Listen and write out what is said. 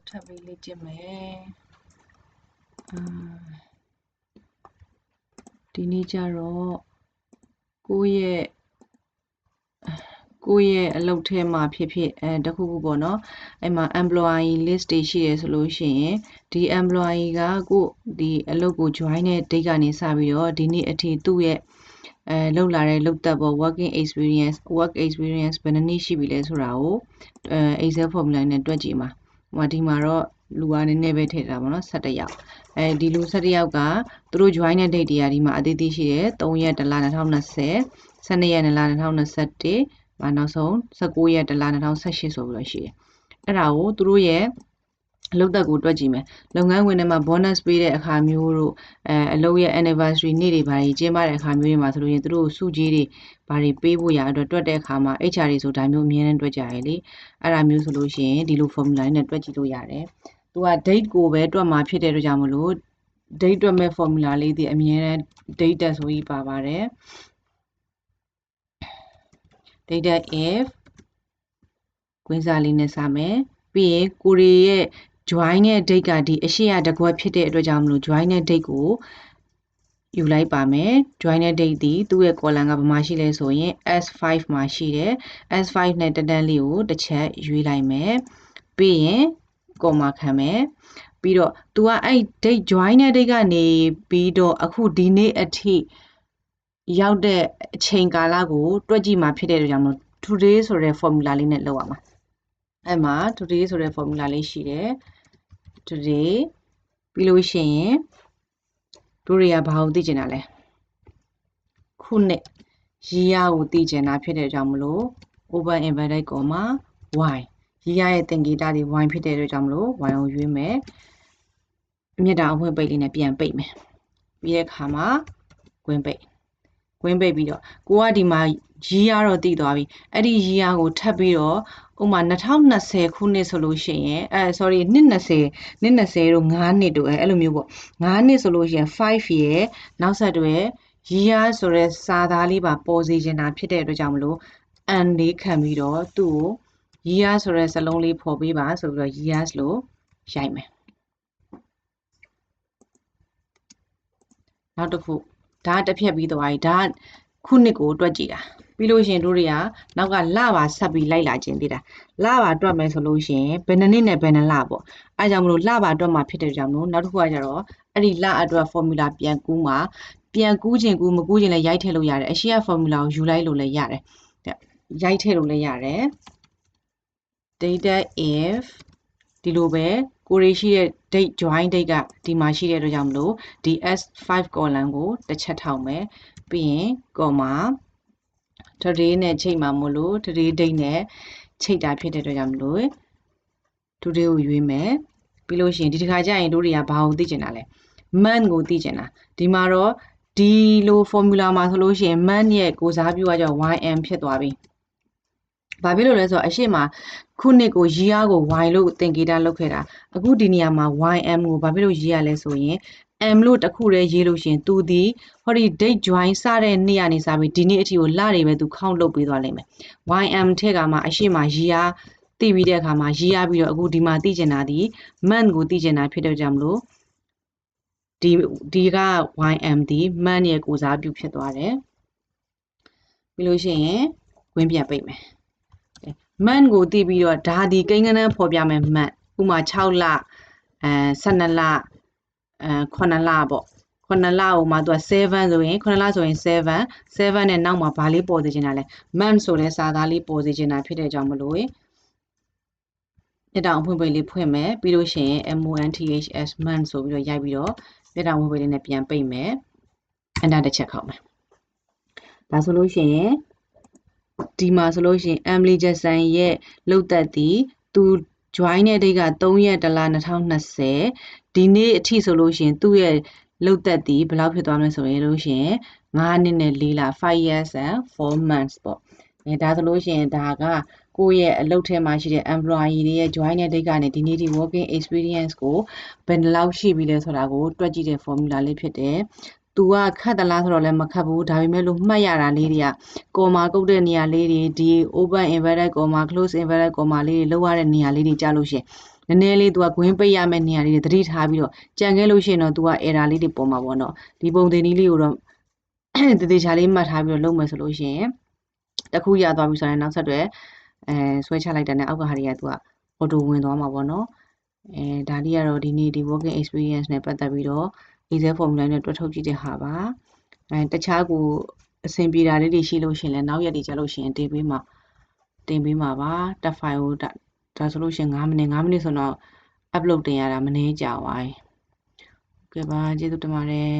ကိုထပ်ပြီးလေ့ကျင့်မယ်အာဒီနေ့ကျတော့ကိုယ့်ရဲ့ကိုယ့်ရဲ့အလုပ်ထဲမှာဖြစ်ဖြစ်အဲတခုခုပေါ့နော်အဲ့မှာ employee list တွေရှိရဆိုလို့ရှိရင်ဒီ employee ကကိုဒီအလုပ်ကို join တဲ့ date ကနေစပြီးတော့ဒီနေ့အထိသူ့ရဲ့အဲလောက်လာတဲ့လောက်သက်ပေါ့ working experience work experience ဘယ်နှစ်နှစ်ရှိပြီလဲဆိုတာကိုအဲ Excel formula နဲ့တွက်ကြည့်မှာ ဟိုဒီမှာတော့လူကနည်းနည်းပဲထည့်တာပေါ့နော်17ယောက်အဲဒီလူ17ယောက်ကသူတို့ join တဲ့ date တွေကဒီမှာအသေးသေးရှိတယ်3ရက်တလ2020 12ရက်တလ2021မနောက်ဆုံး19ရက်တလ2018ဆိုပြီးတော့ရှိတယ်အဲ့ဒါကိုသူတို့ရဲ့ အလုပ်သက်ကိုတွက်ကြည့်မယ်လုပ်ငန်းဝင်ထဲမှာ bonus ပေးတဲ့အခါမျိုးတို့အဲအလုပ်ရဲ့ anniversary နေ့တွေဘာတွေကျင်းပတဲ့အခါမျိုးတွေမှာဆိုလို့ရင်သူတို့စုကြီးတွေဘာတွေပေးဖို့ရအတွက်တွက်တဲ့အခါမှာ HR တွေဆိုဒါမျိုးအမြဲတမ်းတွက်ကြရလေအဲ့ဒါမျိုးဆိုလို့ရှိရင်ဒီလို formula နဲ့တွက်ကြည့်လို့ရတယ်သူက date ကိုပဲတွက်မှာဖြစ်တဲ့အတွက်ကြောင့်မလို့ date တွက်မဲ့ formula လေးဒီအမြဲတမ်း data ဆိုပြီးပါပါတယ် data if ကွင်းစားလေးနဲ့စမယ်ပြီးရင်ကိုရီရဲ့ join တဲ့ date ကဒီအရှိရတကွက်ဖြစ်တဲ့အတွက်ကြောင့်မလို့ join တဲ့ date ကိုယူလိုက်ပါမယ် join တဲ့ date ဒီသူ့ရဲ့ column ကဘာမှရှိလဲဆိုရင် S5 မှာရှိတယ် S5 နဲ့တတန်းလေးကိုတစ်ချက်ရွေးလိုက်မယ်ပြီးရင် comma ခံမယ်ပြီးတော့ तू ကအဲ့ date join တဲ့ date ကနေပြီးတော့အခုဒီနေ့အထိရောက်တဲ့အချိန်ကာလကိုတွက်ကြည့်မှာဖြစ်တဲ့အတွက်ကြောင့်မလို့ today ဆိုတဲ့ formula လေးနဲ့လုပ်ရမှာအဲ့မှာ today ဆိုတဲ့ formula လေးရှိတယ် today ပြီးလို့ရှိရင်တို့တွေကဘာကိုသိကျင်တာလဲခုနှစ်ရီယာကိုသိကျင်တာဖြစ်တဲ့ကြောင့်မလို့ open inverted comma y ရီယာရဲ့သင်္ကေတတွေ y ဖြစ်တဲ့အတွက်ကြောင့်မလို့ y ကိုရွေးမယ်အမြင့်တာအဖွင့်ပိတ်လေးနဲ့ပြန်ပိတ်မယ်ပြီးတဲ့အခါမှာကွင်းပိတ်ကွင်းပိတ်ပြီးတော့ကိုကဒီမှာရီယာတော့တည်သွားပြီအဲ့ဒီရီယာကိုထပ်ပြီးတော့ ဥမာ2020ခုနှစ်ဆိုလို့ရှိရင်အဲ sorry နှစ်20နှစ်20တို့9နှစ်တို့အဲအဲ့လိုမျိုးပေါ့9နှစ်ဆိုလို့ရှိရင်5 year နောက်ဆက်တွဲ year ဆိုတဲ့စာသားလေးပါပေါ်စေချင်တာဖြစ်တဲ့အတွက်ကြောင့်မလို့ and လေးခံပြီးတော့သူ့ကို year ဆိုတဲ့စလုံးလေးပေါ်ပေးပါဆိုပြီးတော့ years လို့ရိုက်မယ်နောက်တစ်ခုဒါတစ်ဖြတ်ပြီးသွားပြီဒါခုနှစ်ကိုတွက်ကြည့်တာ ပြီးလို့ရှိရင်တို့တွေကနောက်ကလပါဆက်ပြီးလိုက်လာခြင်းသေးတာလပါတွက်မယ်ဆိုလို့ရှိရင်ဘယ်နှစ်နှစ်နဲ့ဘယ်နှစ်လပေါ့အဲကြောင့်မလို့လပါတွက်မှာဖြစ်တဲ့ကြောင့်မလို့နောက်တစ်ခုကကျတော့အဲ့ဒီလအတွက် formula ပြန်ကူးမှာပြန်ကူးခြင်းကူးမကူးခြင်းလည်းရိုက်ထည့်လို့ရတယ်အရှိရ formula ကိုယူလိုက်လို့လည်းရတယ်ရိုက်ထည့်လို့လည်းရတယ် data if ဒီလိုပဲကိုရီရှိတဲ့ date join date ကဒီမှာရှိတဲ့အတွက်ကြောင့်မလို့ဒီ S5 column ကိုတစ်ချက်ထောက်မယ်ပြီးရင် comma today နဲ့ချိန်မှာမို့လို့ today date နဲ့ချိန်တာဖြစ်တဲ့အတွက်ကြောင့်မလို့ today ကိုရွေးမယ်ပြီးလို့ရှိရင်ဒီတစ်ခါကျရင်တို့တွေကဘာကိုသိကျင်တာလဲ month ကိုသိကျင်တာဒီမှာတော့ဒီလို formula မှာဆိုလို့ရှိရင် month ရဲ့ကိုစားပြုကကြောင့် ym ဖြစ်သွားပြီ ဘာဖြစ်လို့လဲဆိုတော့အရှိမခုနှစ်ကို year ကို y လို့သင်္ကေတလုပ်ခဲ့တာအခုဒီနေရာမှာ ym ကိုဘာဖြစ်လို့ရေးရလဲဆိုရင် m လို့တခုတည်းရေးလို့ရှိရင်သူဒီဟောဒီ date join စတဲ့နေ့ကနေစပြီးဒီနေ့အထိကိုလတွေပဲသူ count လုပ်ပေးသွားလိမ့်မယ် ym ထက်ကမှအရှိမ year သိပြီးတဲ့အခါမှာရေးရပြီးတော့အခုဒီမှာသိကျင်တာဒီ month ကိုသိကျင်တာဖြစ်တဲ့ကြောင့်မလို့ဒီဒီက ym ဒီ month ရဲ့ကိုစားပြုဖြစ်သွားတယ်ပြီးလို့ရှိရင်ဝင်ပြန်ပိတ်မယ် month ကိုသိပြီးတော့ဒါဒီကိန်းကနန်းဖော်ပြမယ် month ဥမာ6လအဲ12လအဲ9လပေါ့9လဟိုမှာသူက7ဆိုရင်9လဆိုရင်7 7နဲ့နောက်မှာဘာလေးပေါ်စေချင်တာလဲ month ဆိုတဲ့စာသားလေးပေါ်စေချင်တာဖြစ်တဲ့ကြောင့်မလို့ပြတောင်ဖွင့်ပိတ်လေးဖွင့်မယ်ပြီးလို့ရှိရင် months month ဆိုပြီးတော့ရိုက်ပြီးတော့ပြတောင်ဖွင့်ပိတ်လေးနဲ့ပြန်ပိတ်မယ်အန္တတစ်ချက်ခောက်မယ်ဒါဆိုလို့ရှိရင် ဒီမှာဆိုလို့ရှိရင် Emily Jackson ရဲ့လှုပ်သက်သည်သူ join တဲ့ date က3ရက်တလ2020ဒီနေ့အထိဆိုလို့ရှိရင်သူ့ရဲ့လှုပ်သက်သည်ဘယ်လောက်ဖြစ်သွားမလဲဆိုရင်လို့ရှိရင်9နှစ်နဲ့4လ5 years and 4 months ပေါ့အဲဒါဆိုလို့ရှိရင်ဒါကကိုယ့်ရဲ့အလုပ်ထဲမှာရှိတဲ့ employee တွေရဲ့ join တဲ့ date ကနေဒီနေ့ဒီ working experience ကိုဘယ်လောက်ရှိပြီလဲဆိုတာကိုတွက်ကြည့်တဲ့ formula လေးဖြစ်တယ် သူကခတ်သလားဆိုတော့လည်းမခတ်ဘူးဒါပေမဲ့လို့မှတ်ရတာလေးတွေကကော်မာကုတ်တဲ့နေရာလေးတွေဒီ open inverted comma close inverted comma လေးတွေလောက်ရတဲ့နေရာလေးတွေကြားလို့ရှင် နည်းနည်းလေး तू ကဂွင်းပိတ်ရမယ့်နေရာလေးတွေသတိထားပြီးတော့ကြံခဲ့လို့ရှိရင်တော့ तू က error လေးတွေပေါ်မှာပေါ့နော်ဒီပုံသင်နည်းလေးကိုတော့ တသေးချာလေးမှတ်ထားပြီးတော့လုပ်မယ်ဆိုလို့ရှိရင်တစ်ခုရသွားပြီဆိုရင်နောက်ဆက်တွဲအဲဆွဲချလိုက်တဲ့နဲ့အောက်ကဟာတွေက तू က auto ဝင်သွားမှာပေါ့နော်အဲဒါလေးကတော့ဒီနေ့ဒီ working experience နဲ့ပတ်သက်ပြီးတော့ Excel formula နဲ့တွက်ထုတ်ကြည့်တဲ့ဟာပါအဲတခြားကိုအဆင်ပြေတာလေးတွေရှိလို့ရှိရင်လည်းနောက်ရက်တွေကြာလို့ရှိရင်တင်ပေးမှာတင်ပေးမှာပါတက်ဖိုင်ကိုဒါဒါဆိုလို့ရှိရင်9မိနစ်9မိနစ်ဆိုတော့ upload တင်ရတာမနှဲကြာပါဘူးကဲပါကျေးဇူးတင်ပါတယ်